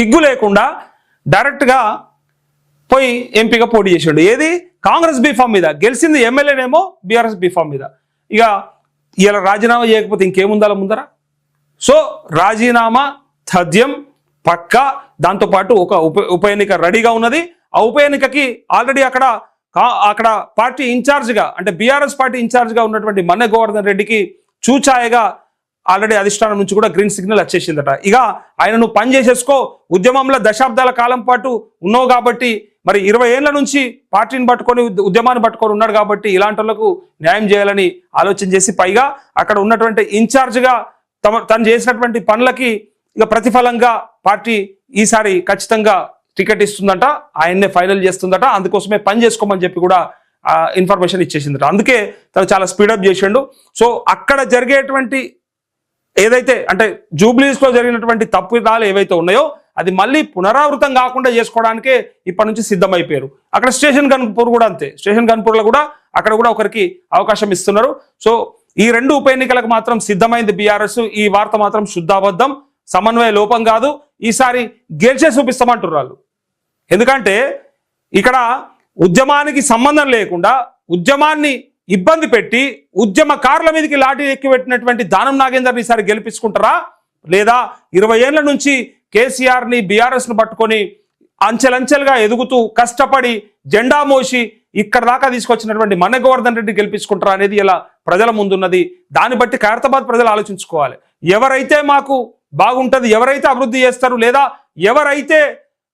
సిగ్గు లేకుండా డైరెక్ట్గా పోయి ఎంపీగా పోటీ చేసిండు. ఏది? కాంగ్రెస్ బీఫామ్ మీద. గెలిచింది ఎమ్మెల్యేనేమో బీఆర్ఎస్ బీఫామ్ మీద. ఇక ఇలా రాజీనామా చేయకపోతే ఇంకేముందాల ముందర? సో రాజీనామా తథ్యం పక్క. దాంతోపాటు ఒక ఉప ఉప ఎన్నిక రెడీగా ఉన్నది. ఆ ఉప ఎన్నికకి ఆల్రెడీ అక్కడ అక్కడ పార్టీ ఇన్ఛార్జ్గా అంటే బీఆర్ఎస్ పార్టీ ఇన్ఛార్జ్గా ఉన్నటువంటి మన్నె గోవర్ధన్ రెడ్డికి చూచాయగా ఆల్రెడీ అధిష్టానం నుంచి కూడా గ్రీన్ సిగ్నల్ వచ్చేసిందట. ఇక ఆయన నువ్వు పని చేసేసుకో ఉద్యమంలో దశాబ్దాల కాలం పాటు ఉన్నావు కాబట్టి మరి ఇరవై ఏళ్ళ నుంచి పార్టీని పట్టుకొని ఉద్య- ఉద్యమాన్ని పట్టుకొని ఉన్నాడు కాబట్టి ఇలాంటి వాళ్ళకు న్యాయం చేయాలని ఆలోచన చేసి పైగా అక్కడ ఉన్నటువంటి ఇన్ఛార్జ్గా తమ తను చేసినటువంటి పనులకి ఇక ప్రతిఫలంగా పార్టీ ఈసారి ఖచ్చితంగా టికెట్ ఇస్తుందట ఆయన్నే ఫైనల్ చేస్తుందట అందుకోసమే పని చేసుకోమని చెప్పి కూడా ఇన్ఫర్మేషన్ ఇచ్చేసిందట. అందుకే తను చాలా స్పీడప్ చేసిండు. సో అక్కడ జరిగేటువంటి ఏదైతే అంటే జూబ్లీస్లో జరిగినటువంటి తప్పిదాలు ఏవైతే ఉన్నాయో అది మళ్ళీ పునరావృతం కాకుండా చేసుకోవడానికే ఇప్పటి నుంచి సిద్ధమైపోయారు. అక్కడ స్టేషన్ గన్పూర్ కూడా అంతే. స్టేషన్ గన్పూర్లో కూడా అక్కడ కూడా ఒకరికి అవకాశం ఇస్తున్నారు. సో ఈ రెండు ఉప ఎన్నికలకు మాత్రం సిద్ధమైంది బీఆర్ఎస్. ఈ వార్త మాత్రం శుద్ధాబద్ధం సమన్వయ లోపం కాదు. ఈసారి గెలిచే చూపిస్తామంటున్నారు వాళ్ళు. ఎందుకంటే ఇక్కడ ఉద్యమానికి సంబంధం లేకుండా ఉద్యమాన్ని ఇబ్బంది పెట్టి ఉద్యమకారుల మీదకి లాఠీ ఎక్కిపెట్టినటువంటి దానం నాగేందర్ని ఈసారి గెలిపించుకుంటారా? లేదా ఇరవై ఏళ్ళ నుంచి కేసీఆర్ని బీఆర్ఎస్ను పట్టుకొని అంచెలంచెలుగా ఎదుగుతూ కష్టపడి జెండా మోసి ఇక్కడ దాకా తీసుకొచ్చినటువంటి మన గోవర్ధన్ రెడ్డి గెలిపించుకుంటారా అనేది ఇలా ప్రజల ముందున్నది. దాన్ని బట్టి ఖైరతాబాద్ ప్రజలు ఆలోచించుకోవాలి. ఎవరైతే మాకు బాగుంటుంది ఎవరైతే అభివృద్ధి చేస్తారు లేదా ఎవరైతే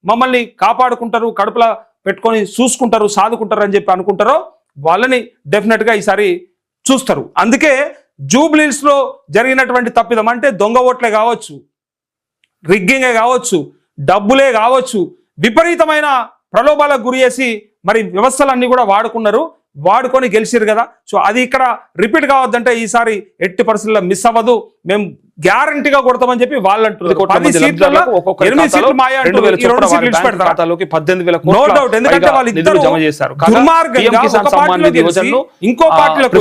మమ్మల్ని కాపాడుకుంటారు కడుపులా పెట్టుకొని చూసుకుంటారు సాదుకుంటారు అని చెప్పి అనుకుంటారో వాళ్ళని డెఫినెట్గా ఈసారి చూస్తారు. అందుకే జూబ్లీస్లో జరిగినటువంటి తప్పిదం అంటే దొంగ ఓట్లే కావచ్చు రిగ్గింగే కావచ్చు డబ్బులే కావచ్చు విపరీతమైన ప్రలోభాలకు గురి చేసి మరి వ్యవస్థలన్నీ కూడా వాడుకున్నారు. వాడుకొని గెలిచిరు కదా. సో అది ఇక్కడ రిపీట్ కావద్దంటే ఈసారి ఎట్టి పరిస్థితుల్లో మిస్ అవ్వదు. మేము గ్యారంటీగా కొడతామని చెప్పి వాళ్ళు అంటున్నారు ఇంకో పార్టీలోకి.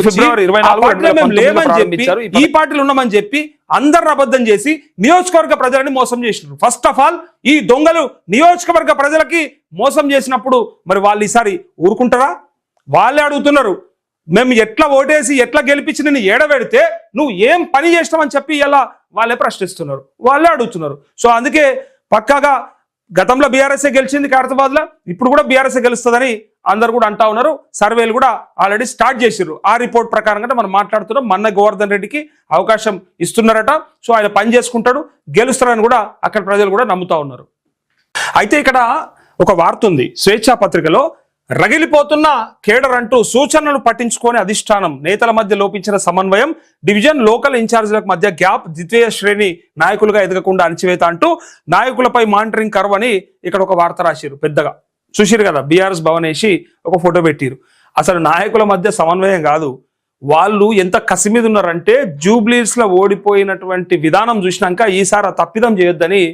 ఈ ఈ పార్టీలో ఉన్నామని చెప్పి అందరు అబద్ధం చేసి నియోజకవర్గ ప్రజలని మోసం చేసినారు. ఫస్ట్ ఆఫ్ ఆల్ ఈ దొంగలు నియోజకవర్గ ప్రజలకి మోసం చేసినప్పుడు మరి వాళ్ళు ఈసారి ఊరుకుంటారా? వాళ్ళే అడుగుతున్నారు. మేము ఎట్లా ఓటేసి ఎట్లా గెలిపించి నేను ఏడబెడితే నువ్వు ఏం పని చేసినావని చెప్పి ఇలా వాళ్ళే ప్రశ్నిస్తున్నారు. వాళ్ళే అడుగుతున్నారు. సో అందుకే పక్కాగా గతంలో బీఆర్ఎస్ఏ గెలిచింది ఖైరతాబాద్లో ఇప్పుడు కూడా బీఆర్ఎస్ఏ గెలుస్తుందని అందరు కూడా అంటా ఉన్నారు. సర్వేలు కూడా ఆల్రెడీ స్టార్ట్ చేసిర్రు. ఆ రిపోర్ట్ ప్రకారంగా మనం మాట్లాడుతున్నాం. మన్న గోవర్ధన్ రెడ్డికి అవకాశం ఇస్తున్నారట. సో ఆయన పని చేసుకుంటాడు గెలుస్తారని కూడా అక్కడ ప్రజలు కూడా నమ్ముతా ఉన్నారు. అయితే ఇక్కడ ఒక వార్త ఉంది. స్వేచ్ఛా పత్రికలో రగిలిపోతున్న కేడర్ అంటూ సూచనలు పట్టించుకొని అధిష్టానం. నేతల మధ్య లోపించిన సమన్వయం డివిజన్ లోకల్ ఇన్ఛార్జీలకు మధ్య గ్యాప్ ద్వితీయ శ్రేణి నాయకులుగా ఎదగకుండా అణచివేత అంటూ నాయకులపై మానిటరింగ్ కర్వ్ అని ఇక్కడ ఒక వార్త రాశారు పెద్దగా. చూసిరు కదా బీఆర్ఎస్ భవనేసి ఒక ఫోటో పెట్టిరు. అసలు నాయకుల మధ్య సమన్వయం కాదు. వాళ్ళు ఎంత కసి మీద ఉన్నారంటే జూబ్లీస్లో ఓడిపోయినటువంటి విధానం చూసినాక ఈసారి తప్పిదం చేయొద్దని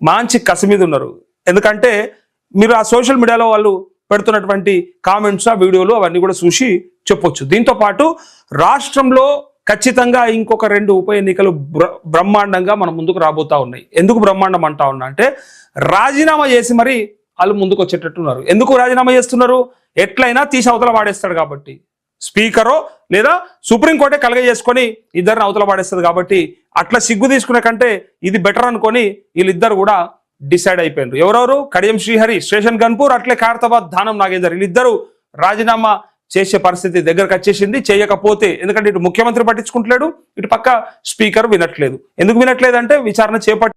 మంచి కసి మీద ఉన్నారు ఎందుకంటే మీరు ఆ సోషల్ మీడియాలో వాళ్ళు పెడుతున్నటువంటి కామెంట్స్ ఆ వీడియోలు అవన్నీ కూడా చూసి చెప్పొచ్చు. దీంతో పాటు రాష్ట్రంలో ఖచ్చితంగా ఇంకొక రెండు ఉప ఎన్నికలు బ్రహ్మాండంగా మన ముందుకు రాబోతా ఉన్నాయి. ఎందుకు బ్రహ్మాండం అంటా ఉన్నా అంటే రాజీనామా చేసి మరి వాళ్ళు ముందుకు వచ్చేటట్టున్నారు. ఎందుకు రాజీనామా చేస్తున్నారు? ఎట్లయినా తీసి అవతల వాడేస్తాడు కాబట్టి. స్పీకరో లేదా సుప్రీంకోర్టే కలగజేసుకొని ఇద్దరిని అవతల పాడేస్తుంది కాబట్టి అట్లా సిగ్గు తీసుకునే కంటే ఇది బెటర్ అనుకొని వీళ్ళిద్దరు కూడా డిసైడ్ అయిపోయారు ఎవరెవరు? కడియం శ్రీహరి స్టేషన్ గన్పూర్ అట్లే ఖైరతాబాద్ ధానం నాగేందర్. వీళ్ళిద్దరు రాజీనామా చేసే పరిస్థితి దగ్గరకు వచ్చేసింది. చేయకపోతే ఎందుకంటే ఇటు ముఖ్యమంత్రి పట్టించుకుంటలేడు ఇటు పక్క స్పీకర్ వినట్లేదు. ఎందుకు వినట్లేదు అంటే విచారణ చేపట్టి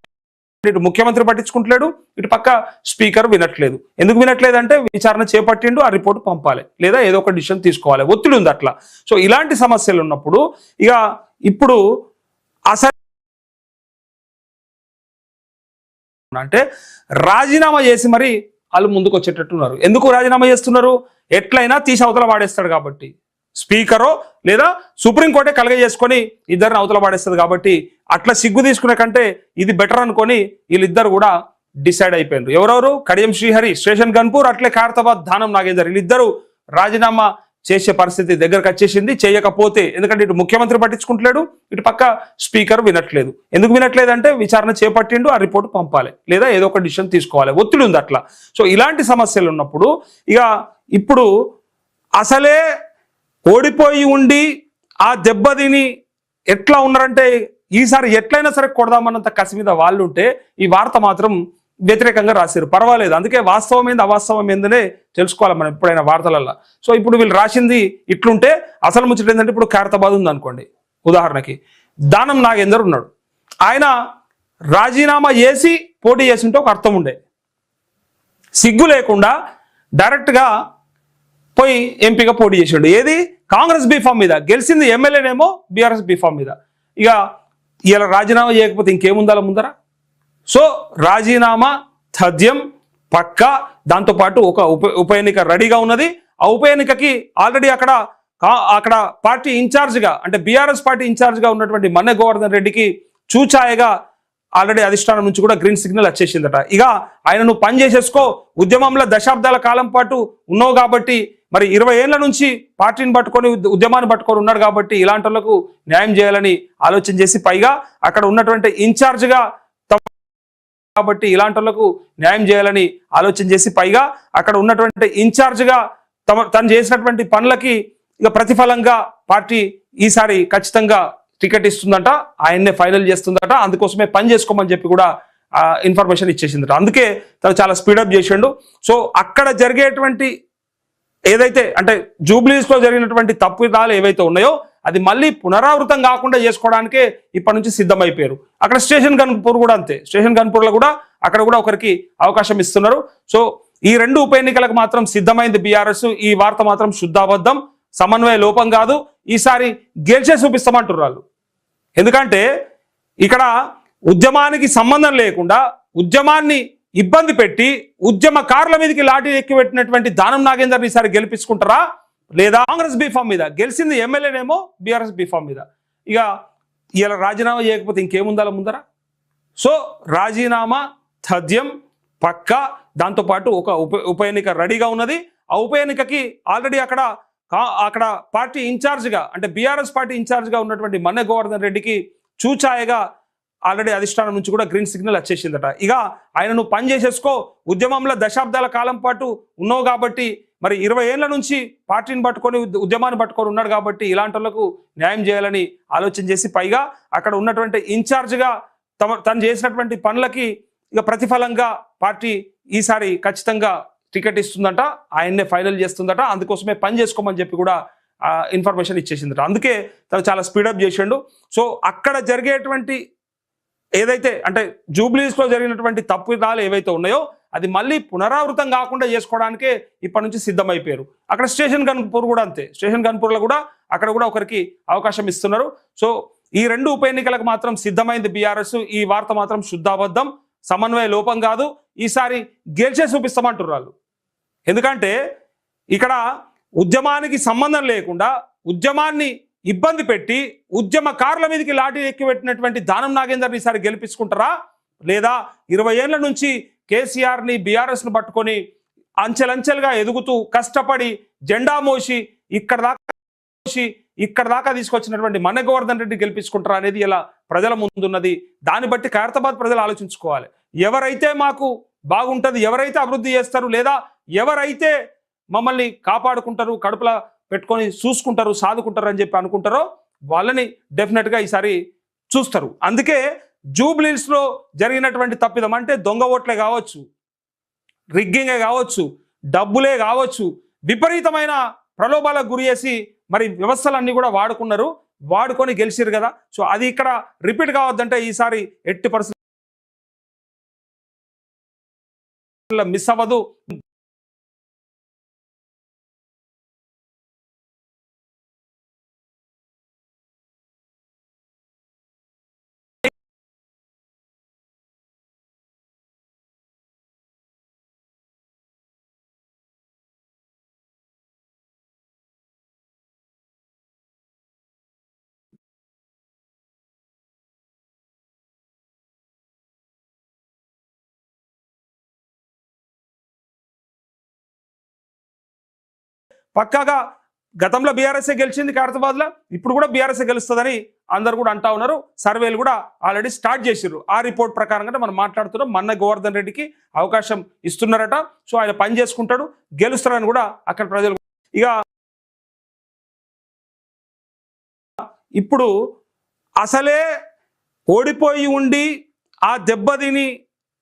ఇటు ముఖ్యమంత్రి పట్టించుకుంటలేడు ఇటు పక్క స్పీకర్ వినట్లేదు. ఎందుకు వినట్లేదు అంటే విచారణ చేపట్టిండు ఆ రిపోర్ట్ పంపాలి. లేదా ఏదో ఒక డిసిషన్ తీసుకోవాలి. ఒత్తిడి ఉంది అట్లా. సో ఇలాంటి సమస్యలు ఉన్నప్పుడు ఇక ఇప్పుడు అసలు అంటే రాజీనామా చేసి మరి వాళ్ళు ముందుకు వచ్చేటట్టున్నారు. ఎందుకు రాజీనామా చేస్తున్నారు? ఎట్లయినా తీసి అవతల వాడేస్తాడు కాబట్టి. స్పీకరో లేదా సుప్రీంకోర్టే కలగ చేసుకొని ఇద్దరిని అవతల పాడేస్తుంది కాబట్టి అట్లా సిగ్గు తీసుకునే కంటే ఇది బెటర్ అనుకొని వీళ్ళిద్దరు కూడా డిసైడ్ అయిపోయారు ఎవరెవరు? కడియం శ్రీహరి స్టేషన్ గన్పూర్ అట్లే ఖైరతాబాద్ దానం నాగేందర్. వీళ్ళిద్దరూ రాజీనామా చేసే పరిస్థితి దగ్గరకు వచ్చేసింది చేయకపోతే ఎందుకంటే ఇటు ముఖ్యమంత్రి పట్టించుకుంటలేడు ఇటు పక్క స్పీకర్ వినట్లేదు. ఎందుకు వినట్లేదు అంటే విచారణ చేపట్టిండు ఆ రిపోర్ట్ పంపాలి. లేదా ఏదో ఒక డిసిషన్ తీసుకోవాలి. ఒత్తిడి ఉంది అట్లా. సో ఇలాంటి సమస్యలు ఉన్నప్పుడు ఇక ఇప్పుడు అసలే ఓడిపోయి ఉండి ఆ దెబ్బతిని ఎట్లా ఉన్నారంటే ఈసారి ఎట్లయినా సరే కొడదామన్నంత కసి మీద వాళ్ళు ఉంటే ఈ వార్త మాత్రం వ్యతిరేకంగా రాశారు. పర్వాలేదు. అందుకే వాస్తవం ఏంది అవాస్తవం ఏందనే తెలుసుకోవాలి మనం ఎప్పుడైనా వార్తలల్లో. సో ఇప్పుడు వీళ్ళు రాసింది ఇట్లుంటే అసలు ముచ్చట ఏంటంటే ఇప్పుడు ఖైరతాబాద్ ఉంది అనుకోండి ఉదాహరణకి దానం నాగేందర్ ఉన్నాడు. ఆయన రాజీనామా చేసి పోటీ చేసింటే ఒక అర్థం ఉండే. సిగ్గు లేకుండా డైరెక్ట్గా పోయి ఎంపీగా పోటీ చేసాడు. ఏది? కాంగ్రెస్ బీఫామ్ మీద. గెలిచింది ఎమ్మెల్యేనేమో బీఆర్ఎస్ బీఫామ్ మీద. ఇక ఇలా రాజీనామా చేయకపోతే ఇంకేముందాల ముందరా? సో రాజీనామా తథ్యం పక్క దాంతోపాటు ఒక ఉప ఉప ఎన్నిక రెడీగా ఉన్నది. ఆ ఉప ఎన్నికకి ఆల్రెడీ అక్కడ అక్కడ పార్టీ ఇన్ఛార్జ్గా అంటే బీఆర్ఎస్ పార్టీ ఇన్ఛార్జ్గా ఉన్నటువంటి మన్నె గోవర్ధన్ రెడ్డికి చూచాయగా ఆల్రెడీ అధిష్టానం నుంచి కూడా గ్రీన్ సిగ్నల్ వచ్చేసిందట. ఇక ఆయన నువ్వు పని చేసేసుకో ఉద్యమంలో దశాబ్దాల కాలం పాటు ఉన్నావు కాబట్టి మరి ఇరవై ఏళ్ళ నుంచి పార్టీని పట్టుకొని ఉద్య- ఉద్యమాన్ని పట్టుకొని ఉన్నాడు కాబట్టి ఇలాంటి వాళ్ళకు న్యాయం చేయాలని ఆలోచన చేసి పైగా అక్కడ ఉన్నటువంటి ఇన్ఛార్జ్గా కాబట్టి ఇలాంటి వాళ్ళకు న్యాయం చేయాలని ఆలోచన చేసి పైగా అక్కడ ఉన్నటువంటి ఇన్ఛార్జ్గా తమ తను చేసినటువంటి పనులకి ఇక ప్రతిఫలంగా పార్టీ ఈసారి ఖచ్చితంగా టికెట్ ఇస్తుందంట ఆయన్నే ఫైనల్ చేస్తుందట అందుకోసమే పని చేసుకోమని చెప్పి కూడా ఇన్ఫర్మేషన్ ఇచ్చేసిందట. అందుకే తను చాలా స్పీడప్ చేసిండు. సో అక్కడ జరిగేటువంటి ఏదైతే అంటే జూబ్లీస్లో జరిగినటువంటి తప్పిదాలు ఏవైతే ఉన్నాయో అది మళ్ళీ పునరావృతం కాకుండా చేసుకోవడానికే ఇప్పటి నుంచి సిద్ధమైపోయారు. అక్కడ స్టేషన్ గన్పూర్ కూడా అంతే. స్టేషన్ గన్పూర్లో కూడా అక్కడ కూడా ఒకరికి అవకాశం ఇస్తున్నారు. సో ఈ రెండు ఉప ఎన్నికలకు మాత్రం సిద్ధమైంది బీఆర్ఎస్. ఈ వార్త మాత్రం శుద్ధాబద్ధం సమన్వయ లోపం కాదు. ఈసారి గెలిచే చూపిస్తామంటారు వాళ్ళు. ఎందుకంటే ఇక్కడ ఉద్యమానికి సంబంధం లేకుండా ఉద్యమాన్ని ఇబ్బంది పెట్టి ఉద్యమకారుల మీదకి లాఠీ ఎక్కిపెట్టినటువంటి దానం నాగేందర్ ఈసారి గెలిపించుకుంటారా? లేదా కాంగ్రెస్ బీఫామ్ మీద. గెలిచింది ఎమ్మెల్యేనేమో బీఆర్ఎస్ బీఫామ్ మీద. ఇక ఇలా రాజీనామా చేయకపోతే ఇంకేముందాల ముందరా? సో రాజీనామా తథ్యం పక్క దాంతోపాటు ఒక ఉప ఉప ఎన్నిక రెడీగా ఉన్నది. ఆ ఉప ఎన్నికకి ఆల్రెడీ అక్కడ అక్కడ పార్టీ ఇన్ఛార్జ్గా అంటే బీఆర్ఎస్ పార్టీ ఇన్ఛార్జ్గా ఉన్నటువంటి మన్నె గోవర్ధన్ రెడ్డికి చూచాయగా ఆల్రెడీ అధిష్టానం నుంచి కూడా గ్రీన్ సిగ్నల్ వచ్చేసిందట. ఇక ఆయన నువ్వు పని చేసేసుకో ఉద్యమంలో దశాబ్దాల కాలం పాటు ఉన్నావు కాబట్టి మరి ఇరవై ఏళ్ళ నుంచి పార్టీని పట్టుకొని ఉద్య- ఉద్యమాన్ని పట్టుకొని ఉన్నాడు కాబట్టి ఇలాంటి వాళ్ళకు న్యాయం చేయాలని ఆలోచన చేసి పైగా అక్కడ ఉన్నటువంటి ఇన్ఛార్జ్గా తమ తను చేసినటువంటి పనులకి ఇక ప్రతిఫలంగా పార్టీ ఈసారి ఖచ్చితంగా టికెట్ ఇస్తుందంట ఆయన్నే ఫైనల్ చేస్తుందట అందుకోసమే పని చేసుకోమని చెప్పి కూడా ఇన్ఫర్మేషన్ ఇచ్చేసిందట. అందుకే తను చాలా స్పీడప్ చేసిండు. సో అక్కడ జరిగేటువంటి ఏదైతే అంటే జూబ్లీస్లో జరిగినటువంటి తప్పిదాలు ఏవైతే ఉన్నాయో అది మళ్ళీ పునరావృతం కాకుండా చేసుకోవడానికే ఇప్పటి నుంచి సిద్ధమైపోయారు. అక్కడ స్టేషన్ గన్పూర్ కూడా అంతే. స్టేషన్ గన్పూర్లో కూడా అక్కడ కూడా ఒకరికి అవకాశం ఇస్తున్నారు. సో ఈ రెండు ఉప ఎన్నికలకు మాత్రం సిద్ధమైంది బీఆర్ఎస్. ఈ వార్త మాత్రం శుద్ధాబద్ధం సమన్వయ లోపం కాదు. ఈసారి గెలిచే చూపిస్తామంటారు వాళ్ళు. ఎందుకంటే ఇక్కడ ఉద్యమానికి సంబంధం లేకుండా ఉద్యమాన్ని ఇబ్బంది పెట్టి ఉద్యమకారుల మీదకి లాఠీ ఎక్కిపెట్టినటువంటి దానం నాగేందర్ ఈసారి గెలిపించుకుంటారా? లేదా ఇరవై ఏళ్ళ నుంచి కేసీఆర్ని బీఆర్ఎస్ను పట్టుకొని అంచెలంచెలుగా ఎదుగుతూ కష్టపడి జెండా మోసి ఇక్కడ దాకా మోసి ఇక్కడ దాకా తీసుకొచ్చినటువంటి మన గోవర్ధన్ రెడ్డి గెలిపించుకుంటారా అనేది ఇలా ప్రజల ముందున్నది. దాన్ని బట్టి ఖైరతాబాద్ ప్రజలు ఆలోచించుకోవాలి. ఎవరైతే మాకు బాగుంటుంది ఎవరైతే అభివృద్ధి చేస్తారు లేదా ఎవరైతే మమ్మల్ని కాపాడుకుంటారు కడుపులా పెట్టుకొని చూసుకుంటారు సాదుకుంటారు అని చెప్పి అనుకుంటారో వాళ్ళని డెఫినెట్గా ఈసారి చూస్తారు. అందుకే జూబ్లీస్లో జరిగినటువంటి తప్పిదం అంటే దొంగ ఓట్లే కావచ్చు రిగ్గింగే కావచ్చు డబ్బులే కావచ్చు విపరీతమైన ప్రలోభాలకు గురి చేసి మరి వ్యవస్థలన్నీ కూడా వాడుకున్నారు వాడుకొని గెలిచిరు కదా. సో అది ఇక్కడ రిపీట్ కావద్దంటే ఈసారి ఎట్టి పరిస్థితుల్లో మిస్ అవ్వదు. పక్కాగా గతంలో బీఆర్ఎస్ఏ గెలిచింది ఖైరతాబాద్ ఇప్పుడు కూడా బీఆర్ఎస్ఏ గెలుస్తుందని అందరు కూడా అంటా ఉన్నారు. సర్వేలు కూడా ఆల్రెడీ స్టార్ట్ చేసిర్రు. ఆ రిపోర్ట్ ప్రకారంగా మనం మాట్లాడుతున్నాం. మన్న గోవర్ధన్ రెడ్డికి అవకాశం ఇస్తున్నారట. సో ఆయన పని చేసుకుంటాడు గెలుస్తారని కూడా అక్కడ ప్రజలు ఇక ఇప్పుడు అసలే ఓడిపోయి ఉండి ఆ దెబ్బతిని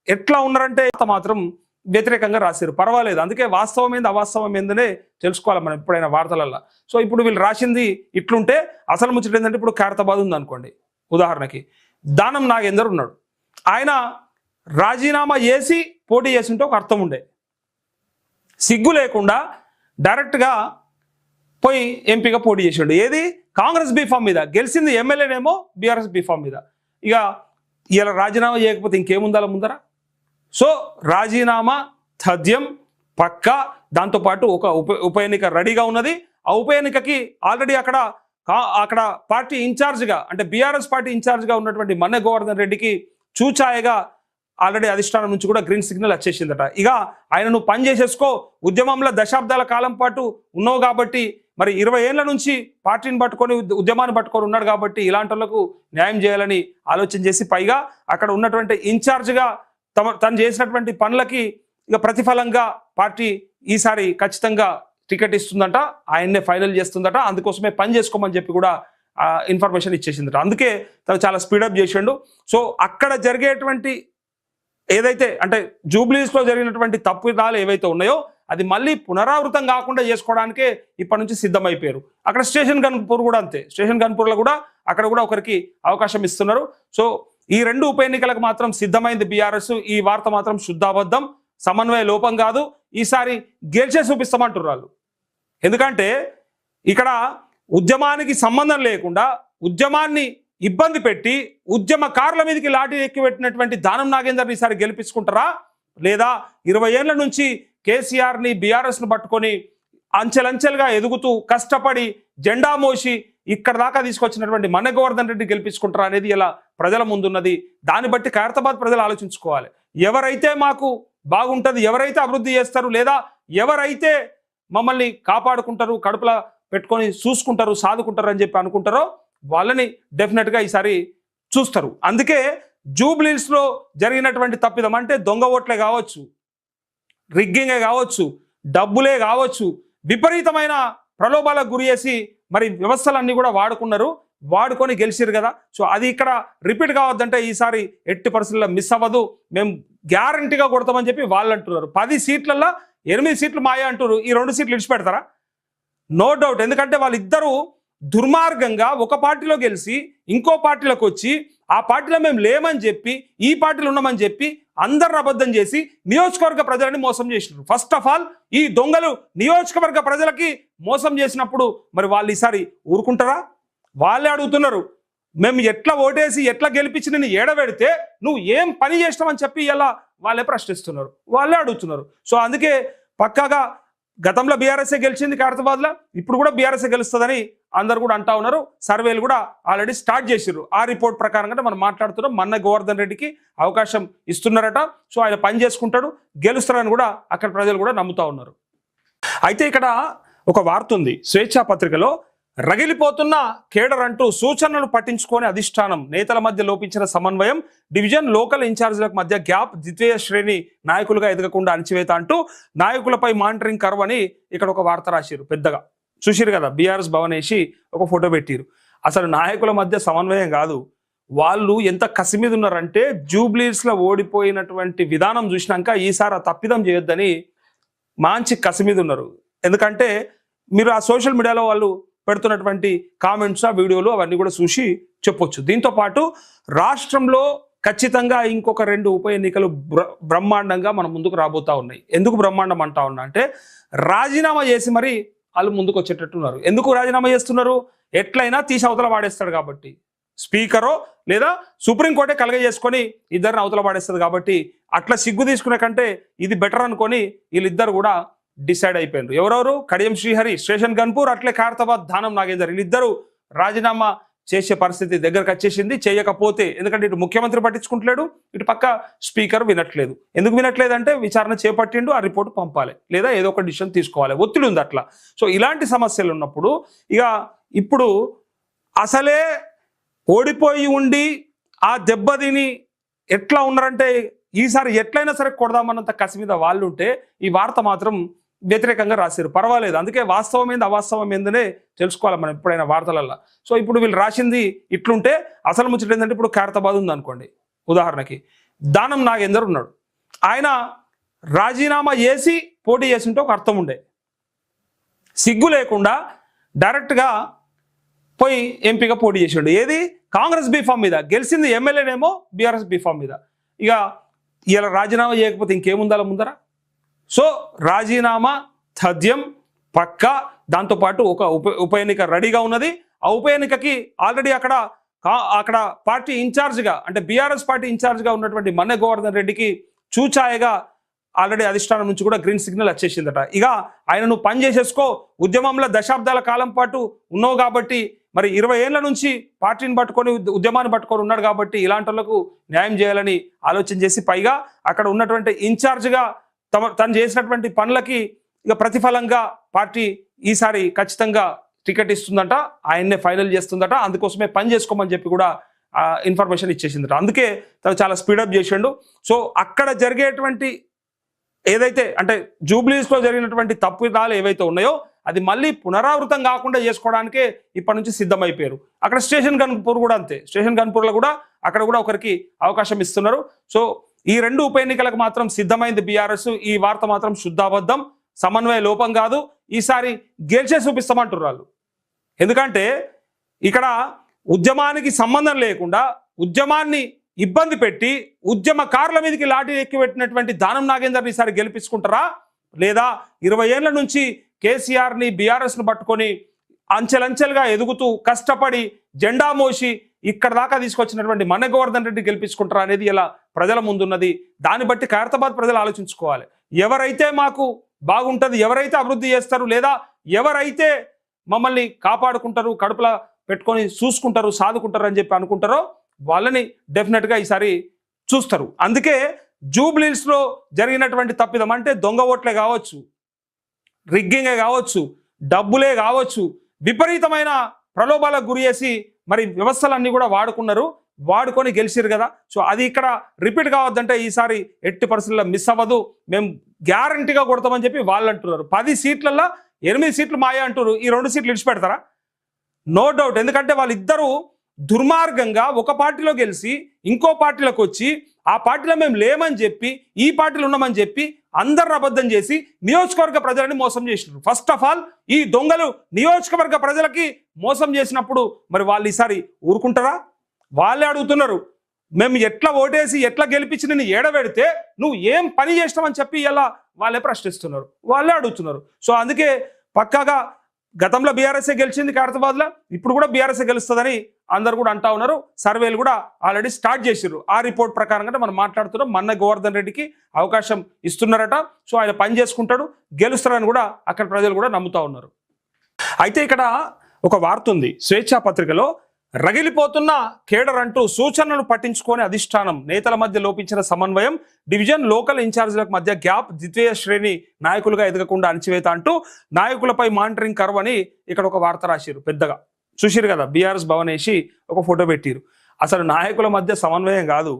ఎట్లా ఉన్నారంటే మాత్రం వ్యతిరేకంగా రాశారు పర్వాలేదు. అందుకే వాస్తవం ఏంది అవాస్తవం ఏందనే తెలుసుకోవాలి మనం ఎప్పుడైనా వార్తలల్లో. సో ఇప్పుడు వీళ్ళు రాసింది ఇట్లుంటే అసలు ముచ్చట ఏంటంటే ఇప్పుడు ఖైరతాబాద్ ఉంది అనుకోండి ఉదాహరణకి దానం నాగేందర్ ఉన్నాడు. ఆయన రాజీనామా చేసి పోటీ చేసింటే ఒక అర్థం ఉండే. సిగ్గు లేకుండా డైరెక్ట్గా పోయి ఎంపీగా పోటీ చేసిండు. ఏది? కాంగ్రెస్ బీఫామ్ మీద. గెలిచింది ఎమ్మెల్యేనేమో బీఆర్ఎస్ బీఫామ్ మీద. ఇక ఇలా రాజీనామా చేయకపోతే ఇంకేముందాల ముందర? సో రాజీనామా తథ్యం పక్క దాంతోపాటు ఒక ఉప ఉప ఎన్నిక రెడీగా ఉన్నది. ఆ ఉప ఎన్నికకి ఆల్రెడీ అక్కడ అక్కడ పార్టీ ఇన్ఛార్జ్గా అంటే బీఆర్ఎస్ పార్టీ ఇన్ఛార్జ్గా ఉన్నటువంటి మన్నె గోవర్ధన్ రెడ్డికి చూచాయగా ఆల్రెడీ అధిష్టానం నుంచి కూడా గ్రీన్ సిగ్నల్ వచ్చేసిందట. ఇక ఆయన నువ్వు పని చేసేసుకో ఉద్యమంలో దశాబ్దాల కాలం పాటు ఉన్నావు కాబట్టి మరి ఇరవై ఏళ్ళ నుంచి పార్టీని పట్టుకొని ఉద్యమాన్ని పట్టుకొని ఉన్నాడు కాబట్టి ఇలాంటి వాళ్ళకు న్యాయం చేయాలని ఆలోచన చేసి పైగా అక్కడ ఉన్నటువంటి ఇన్ఛార్జ్గా తమ తను చేసినటువంటి పనులకి ఇక ప్రతిఫలంగా పార్టీ ఈసారి ఖచ్చితంగా టికెట్ ఇస్తుందట ఆయన్నే ఫైనల్ చేస్తుందట అందుకోసమే పని చేసుకోమని చెప్పి కూడా ఇన్ఫర్మేషన్ ఇచ్చేసిందట. అందుకే తను చాలా స్పీడప్ చేసిండు. సో అక్కడ జరిగేటువంటి ఏదైతే అంటే జూబ్లీస్లో జరిగినటువంటి తప్పిదాలు ఏవైతే ఉన్నాయో అది మళ్ళీ పునరావృతం కాకుండా చేసుకోవడానికే ఇప్పటి నుంచి సిద్ధమైపోయారు. అక్కడ స్టేషన్ గన్పూర్ కూడా అంతే. స్టేషన్ గన్పూర్లో కూడా అక్కడ కూడా ఒకరికి అవకాశం ఇస్తున్నారు. సో ఈ రెండు ఉప ఎన్నికలకు మాత్రం సిద్ధమైంది బీఆర్ఎస్. ఈ వార్త మాత్రం శుద్ధాబద్ధం సమన్వయ లోపం కాదు. ఈసారి గెలిచే చూపిస్తామంటున్నారు వాళ్ళు ఎందుకంటే ఇక్కడ ఉద్యమానికి సంబంధం లేకుండా ఉద్యమాన్ని ఇబ్బంది పెట్టి ఉద్యమకారుల మీదకి లాఠీ ఎక్కిపెట్టినటువంటి దానం నాగేందర్ని ఈసారి గెలిపించుకుంటారా? లేదా ఇరవై ఏళ్ళ నుంచి కేసీఆర్ని బీఆర్ఎస్ను పట్టుకొని అంచెలంచెలుగా ఎదుగుతూ కష్టపడి జెండా మోసి ఇక్కడ దాకా తీసుకొచ్చినటువంటి మన గోవర్ధన్ రెడ్డి గెలిపించుకుంటారా అనేది ఇలా ప్రజల ముందున్నది. దాన్ని బట్టి ఖైరతాబాద్ ప్రజలు ఆలోచించుకోవాలి. ఎవరైతే మాకు బాగుంటుంది ఎవరైతే అభివృద్ధి చేస్తారు లేదా ఎవరైతే మమ్మల్ని కాపాడుకుంటారు కడుపులా పెట్టుకొని చూసుకుంటారు సాదుకుంటారు అని చెప్పి అనుకుంటారో వాళ్ళని డెఫినెట్గా ఈసారి చూస్తారు. అందుకే జూబ్లీస్లో జరిగినటువంటి తప్పిదం అంటే దొంగ ఓట్లే కావచ్చు రిగ్గింగే కావచ్చు డబ్బులే కావచ్చు విపరీతమైన ప్రలోభాలకు గురి చేసి మరి వ్యవస్థలన్నీ కూడా వాడుకున్నారు. వాడుకొని గెలిచిరు కదా. సో అది ఇక్కడ రిపీట్ కావద్దంటే ఈసారి ఎట్టి పరిస్థితుల్లో మిస్ అవ్వదు. మేము గ్యారంటీగా కొడతామని చెప్పి వాళ్ళు అంటున్నారు. పది సీట్లలో ఎనిమిది సీట్లు మాయా అంటారు ఈ రెండు సీట్లు ఇడిచిపెడతారా నో డౌట్. ఎందుకంటే వాళ్ళిద్దరూ దుర్మార్గంగా ఒక పార్టీలో గెలిచి ఇంకో పార్టీలోకి వచ్చి ఆ పార్టీలో మేము లేమని చెప్పి ఈ పార్టీలో ఉన్నామని చెప్పి అందరిని అబద్ధం చేసి నియోజకవర్గ ప్రజలని మోసం చేసినారు. ఫస్ట్ ఆఫ్ ఆల్ ఈ దొంగలు నియోజకవర్గ ప్రజలకి మోసం చేసినప్పుడు మరి వాళ్ళు ఈసారి ఊరుకుంటారా? వాళ్ళే అడుగుతున్నారు మేము ఎట్లా ఓటేసి ఎట్లా గెలిపించి నేను ఏడబెడితే నువ్వు ఏం పని చేసినావని చెప్పి ఇలా వాళ్ళే ప్రశ్నిస్తున్నారు వాళ్ళే అడుగుతున్నారు. సో అందుకే పక్కాగా గతంలో బీఆర్ఎస్ఏ గెలిచింది ఖైరతాబాద్లో ఇప్పుడు కూడా బీఆర్ఎస్ఏ గెలుస్తుందని అందరు కూడా అంటా ఉన్నారు. సర్వేలు కూడా ఆల్రెడీ స్టార్ట్ చేసిర్రు. ఆ రిపోర్ట్ ప్రకారంగా మనం మాట్లాడుతున్నాం. మన్న గోవర్ధన్ రెడ్డికి అవకాశం ఇస్తున్నారట. సో ఆయన పని చేసుకుంటాడు గెలుస్తారని కూడా అక్కడ ప్రజలు కూడా నమ్ముతా ఉన్నారు. అయితే ఇక్కడ ఒక వార్త ఉంది. స్వేచ్ఛా పత్రికలో రగిలిపోతున్న కేడర్ అంటూ సూచనలు పట్టించుకొని అధిష్టానం నేతల మధ్య లోపించిన సమన్వయం డివిజన్ లోకల్ ఇన్ఛార్జీలకు మధ్య గ్యాప్ ద్వితీయ శ్రేణి నాయకులుగా ఎదగకుండా అణచివేత అంటూ నాయకులపై మానిటరింగ్ కర్వ్ అని ఇక్కడ ఒక వార్త రాసిరు పెద్దగా. చూసిరు కదా బీఆర్ఎస్ భవన్ వేసి ఒక ఫోటో పెట్టిరు అసలు నాయకుల మధ్య సమన్వయం కాదు. వాళ్ళు ఎంత కసి మీద ఉన్నారంటే జూబ్లీస్లో ఓడిపోయినటువంటి విధానం చూసినాక ఈసారి ఆ తప్పిదం చేయొద్దని మంచి కసి మీద ఉన్నారు. ఎందుకంటే మీరు ఆ సోషల్ మీడియాలో వాళ్ళు పెడుతున్నటువంటి కామెంట్స్ ఆ వీడియోలు అవన్నీ కూడా చూసి చెప్పొచ్చు. దీంతో పాటు రాష్ట్రంలో ఖచ్చితంగా ఇంకొక రెండు ఉప ఎన్నికలు బ్ర- బ్రహ్మాండంగా మన ముందుకు రాబోతా ఉన్నాయి. ఎందుకు బ్రహ్మాండం అంటా ఉన్నా అంటే రాజీనామా చేసి మరి వాళ్ళు ముందుకు వచ్చేటట్టున్నారు. ఎందుకు రాజీనామా చేస్తున్నారు? ఎట్లయినా తీసి అవతల వాడేస్తాడు కాబట్టి. స్పీకరో లేదా సుప్రీంకోర్టే కలగజేసుకొని ఇద్దరిని అవతల పాడేస్తుంది కాబట్టి అట్లా సిగ్గు తీసుకునే కంటే ఇది బెటర్ అనుకొని వీళ్ళిద్దరు కూడా డిసైడ్ అయిపోయారు ఎవరెవరు? కడియం శ్రీహరి స్టేషన్ గన్పూర్ అట్లే ఖైరతాబాద్ ధానం నాగేందర్. వీళ్ళిద్దరూ రాజీనామా చేసే పరిస్థితి దగ్గరకు వచ్చేసింది చేయకపోతే ఎందుకంటే ఇటు ముఖ్యమంత్రి పట్టించుకుంటలేడు ఇటు పక్క స్పీకర్ వినట్లేదు. ఎందుకు వినట్లేదు అంటే విచారణ చేపట్టిండు ఆ రిపోర్ట్ పంపాలి. లేదా ఏదో ఒక డిసిషన్ తీసుకోవాలి. ఒత్తిడి ఉంది అట్లా. సో ఇలాంటి సమస్యలు ఉన్నప్పుడు ఇక ఇప్పుడు అసలే ఓడిపోయి ఉండి ఆ దెబ్బతిని ఎట్లా ఉన్నారంటే ఈసారి ఎట్లయినా సరే కొడదామన్నంత కసి మీద వాళ్ళు ఉంటే ఈ వార్త మాత్రం వ్యతిరేకంగా రాశారు పర్వాలేదు. అందుకే వాస్తవం ఏంది అవాస్తవం ఏందనే తెలుసుకోవాలి మనం ఎప్పుడైనా వార్తలల్లో. సో ఇప్పుడు వీళ్ళు రాసింది ఇట్లుంటే అసలు ముచ్చట ఏంటంటే ఇప్పుడు ఖైరతాబాద్ ఉంది అనుకోండి ఉదాహరణకి దానం నాగేందర్ ఉన్నాడు. ఆయన రాజీనామా చేసి పోటీ చేసింటే ఒక అర్థం ఉండే. సిగ్గు లేకుండా డైరెక్ట్గా పోయి ఎంపీగా పోటీ చేసిండు. ఏది? కాంగ్రెస్ బీఫామ్ మీద. గెలిచింది ఎమ్మెల్యేనేమో బీఆర్ఎస్ బీఫామ్ మీద. ఇక ఇలా రాజీనామా చేయకపోతే ఇంకేముందాల ముందర? సో రాజీనామా తథ్యం పక్క దాంతోపాటు ఒక ఉప ఉప ఎన్నిక రెడీగా ఉన్నది. ఆ ఉప ఎన్నికకి ఆల్రెడీ అక్కడ అక్కడ పార్టీ ఇన్ఛార్జ్గా అంటే బీఆర్ఎస్ పార్టీ ఇన్ఛార్జ్గా ఉన్నటువంటి మన్నె గోవర్ధన్ రెడ్డికి చూచాయగా ఆల్రెడీ అధిష్టానం నుంచి కూడా గ్రీన్ సిగ్నల్ వచ్చేసిందట. ఇక ఆయన నువ్వు పని చేసేసుకో ఉద్యమంలో దశాబ్దాల కాలం పాటు ఉన్నావు కాబట్టి మరి ఇరవై ఏళ్ళ నుంచి పార్టీని పట్టుకొని ఉద్య- ఉద్యమాన్ని పట్టుకొని ఉన్నాడు కాబట్టి ఇలాంటి వాళ్ళకు న్యాయం చేయాలని ఆలోచన చేసి పైగా అక్కడ ఉన్నటువంటి ఇన్ఛార్జ్గా తమ తను చేసినటువంటి పనులకి ఇక ప్రతిఫలంగా పార్టీ ఈసారి ఖచ్చితంగా టికెట్ ఇస్తుందట ఆయన్నే ఫైనల్ చేస్తుందట అందుకోసమే పని చేసుకోమని చెప్పి కూడా ఇన్ఫర్మేషన్ ఇచ్చేసిందట. అందుకే తను చాలా స్పీడప్ చేసిండు. సో అక్కడ జరిగేటువంటి ఏదైతే అంటే జూబ్లీస్లో జరిగినటువంటి తప్పిదాలు ఏవైతే ఉన్నాయో అది మళ్ళీ పునరావృతం కాకుండా చేసుకోవడానికే ఇప్పటి నుంచి సిద్ధమైపోయారు. అక్కడ స్టేషన్ కన్పూర్ కూడా అంతే. స్టేషన్ కన్పూర్లో కూడా అక్కడ కూడా ఒకరికి అవకాశం ఇస్తున్నారు. సో ఈ రెండు ఉప ఎన్నికలకు మాత్రం సిద్ధమైంది బీఆర్ఎస్. ఈ వార్త మాత్రం శుద్ధాబద్ధం సమన్వయ లోపం కాదు. ఈసారి గెలిచే చూపిస్తామంటున్నారు వాళ్ళు. ఎందుకంటే ఇక్కడ ఉద్యమానికి సంబంధం లేకుండా ఉద్యమాన్ని ఇబ్బంది పెట్టి ఉద్యమకారుల మీదకి లాఠీ ఎక్కిపెట్టినటువంటి దానం నాగేందర్ని ఈసారి గెలిపించుకుంటారా? లేదా ఇరవై ఏళ్ళ నుంచి కేసీఆర్ని బీఆర్ఎస్ను పట్టుకొని అంచెలంచెలుగా ఎదుగుతూ కష్టపడి జెండా మోసి ఇక్కడ దాకా తీసుకొచ్చినటువంటి మన గోవర్ధన్ రెడ్డి గెలిపించుకుంటారా అనేది ఇలా ప్రజల ముందున్నది. దాన్ని బట్టి ఖైరతాబాద్ ప్రజలు ఆలోచించుకోవాలి. ఎవరైతే మాకు బాగుంటుంది ఎవరైతే అభివృద్ధి చేస్తారు లేదా ఎవరైతే మమ్మల్ని కాపాడుకుంటారు కడుపులా పెట్టుకొని చూసుకుంటారు సాదుకుంటారు అని చెప్పి అనుకుంటారో వాళ్ళని డెఫినెట్గా ఈసారి చూస్తారు. అందుకే జూబ్లీస్లో జరిగినటువంటి తప్పిదం అంటే దొంగ ఓట్లే కావచ్చు రిగ్గింగే కావచ్చు డబ్బులే కావచ్చు విపరీతమైన ప్రలోభాలకు గురి చేసి మరి వ్యవస్థలన్నీ కూడా వాడుకున్నారు వాడుకొని గెలిచారు కదా. సో అది ఇక్కడ రిపీట్ కావద్దంటే ఈసారి ఎట్టి పరిస్థితుల్లో మిస్ అవ్వదు. మేము గ్యారంటీగా కొడతామని చెప్పి వాళ్ళు అంటున్నారు. పది సీట్లలో ఎనిమిది సీట్లు మాయా అంటారు ఈ రెండు సీట్లు విడిచిపెడతారా? నో డౌట్ ఎందుకంటే వాళ్ళిద్దరూ దుర్మార్గంగా ఒక పార్టీలో గెలిచి ఇంకో పార్టీలోకి వచ్చి ఆ పార్టీలో మేము లేమని చెప్పి ఈ పార్టీలో ఉన్నామని చెప్పి అందరిని అబద్ధం చేసి నియోజకవర్గ ప్రజలని మోసం చేసినారు. ఫస్ట్ ఆఫ్ ఆల్ ఈ దొంగలు నియోజకవర్గ ప్రజలకి మోసం చేసినప్పుడు మరి వాళ్ళు ఈసారి ఊరుకుంటారా? వాళ్ళే అడుగుతున్నారు. మేము ఎట్లా ఓటేసి ఎట్లా గెలిపించి నేను ఏడబెడితే నువ్వు ఏం పని చేసినావని చెప్పి ఇలా వాళ్ళే ప్రశ్నిస్తున్నారు. వాళ్ళే అడుగుతున్నారు. సో అందుకే పక్కాగా గతంలో బీఆర్ఎస్ఏ గెలిచింది ఖైరతాబాద్లో ఇప్పుడు కూడా బీఆర్ఎస్ఏ గెలుస్తుందని అందరు కూడా అంటా ఉన్నారు. సర్వేలు కూడా ఆల్రెడీ స్టార్ట్ చేసిర్రు. ఆ రిపోర్ట్ ప్రకారంగా మనం మాట్లాడుతున్నాం. మన్న గోవర్ధన్ రెడ్డికి అవకాశం ఇస్తున్నారట. సో ఆయన పని చేసుకుంటాడు. గెలుస్తారని కూడా అక్కడ ప్రజలు కూడా నమ్ముతా ఉన్నారు. అయితే ఇక్కడ ఒక వార్త ఉంది. స్వేచ్ఛా పత్రికలో రగిలిపోతున్న కేడర్ అంటూ సూచనలు పట్టించుకొని అధిష్టానం నేతల మధ్య లోపించిన సమన్వయం డివిజన్ లోకల్ ఇన్ఛార్జీలకు మధ్య గ్యాప్ ద్వితీయ శ్రేణి నాయకులుగా ఎదగకుండా అణచివేత అంటూ నాయకులపై మానిటరింగ్ కర్వ్ అని ఇక్కడ ఒక వార్త రాశారు పెద్దగా. చూసిరు కదా బీఆర్ఎస్ భవన్ వేసి ఒక ఫోటో పెట్టిరు అసలు నాయకుల మధ్య సమన్వయం కాదు.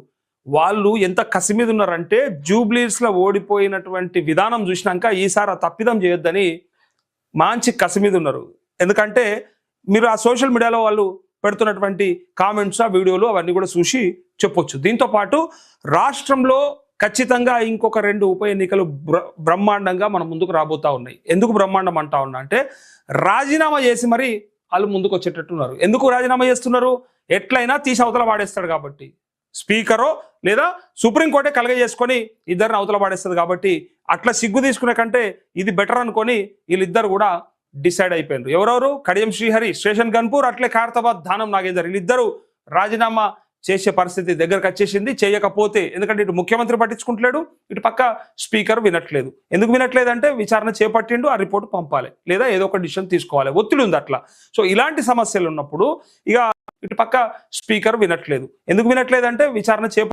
వాళ్ళు ఎంత కసి మీద ఉన్నారంటే జూబ్లీస్లో ఓడిపోయినటువంటి విధానం చూసినాక ఈసారి ఆ తప్పిదం చేయొద్దని మంచి కసి మీద ఉన్నారు. ఎందుకంటే మీరు ఆ సోషల్ మీడియాలో వాళ్ళు పెడుతున్నటువంటి కామెంట్స్ ఆ వీడియోలు అవన్నీ కూడా చూసి చెప్పొచ్చు. దీంతో పాటు రాష్ట్రంలో ఖచ్చితంగా ఇంకొక రెండు ఉప ఎన్నికలు బ్రహ్మాండంగా మన ముందుకు రాబోతా ఉన్నాయి. ఎందుకు బ్రహ్మాండం అంటా ఉన్నా అంటే రాజీనామా చేసి మరి వాళ్ళు ముందుకు వచ్చేటట్టున్నారు ఎందుకు రాజీనామా చేస్తున్నారు? ఎట్లయినా తీసి అవతల వాడేస్తాడు కాబట్టి. స్పీకరో లేదా సుప్రీంకోర్టే కలగ చేసుకొని ఇద్దరిని అవతల పాడేస్తుంది కాబట్టి అట్లా సిగ్గు తీసుకునే కంటే ఇది బెటర్ అనుకొని వీళ్ళిద్దరు కూడా డిసైడ్ అయిపోయినారు. ఎవరెవరు? కడియం శ్రీహరి స్టేషన్ గన్పూర్ అట్లే ఖైరతాబాద్ ధానం నాగేందర్. వీళ్ళిద్దరూ రాజీనామా చేసే పరిస్థితి దగ్గరకు వచ్చేసింది చేయకపోతే ఎందుకంటే ఇటు ముఖ్యమంత్రి పట్టించుకుంటలేడు ఇటు పక్క స్పీకర్ వినట్లేదు. ఎందుకు వినట్లేదు అంటే విచారణ చేపట్టిండు ఆ రిపోర్ట్ పంపాలి. లేదా ఏదో ఒక డిసిషన్ తీసుకోవాలి. ఒత్తిడి ఉంది అట్లా. సో ఇలాంటి సమస్యలు ఉన్నప్పుడు ఇక ఇటు పక్క స్పీకర్ వినట్లేదు. ఎందుకు వినట్లేదు అంటే విచారణ చేప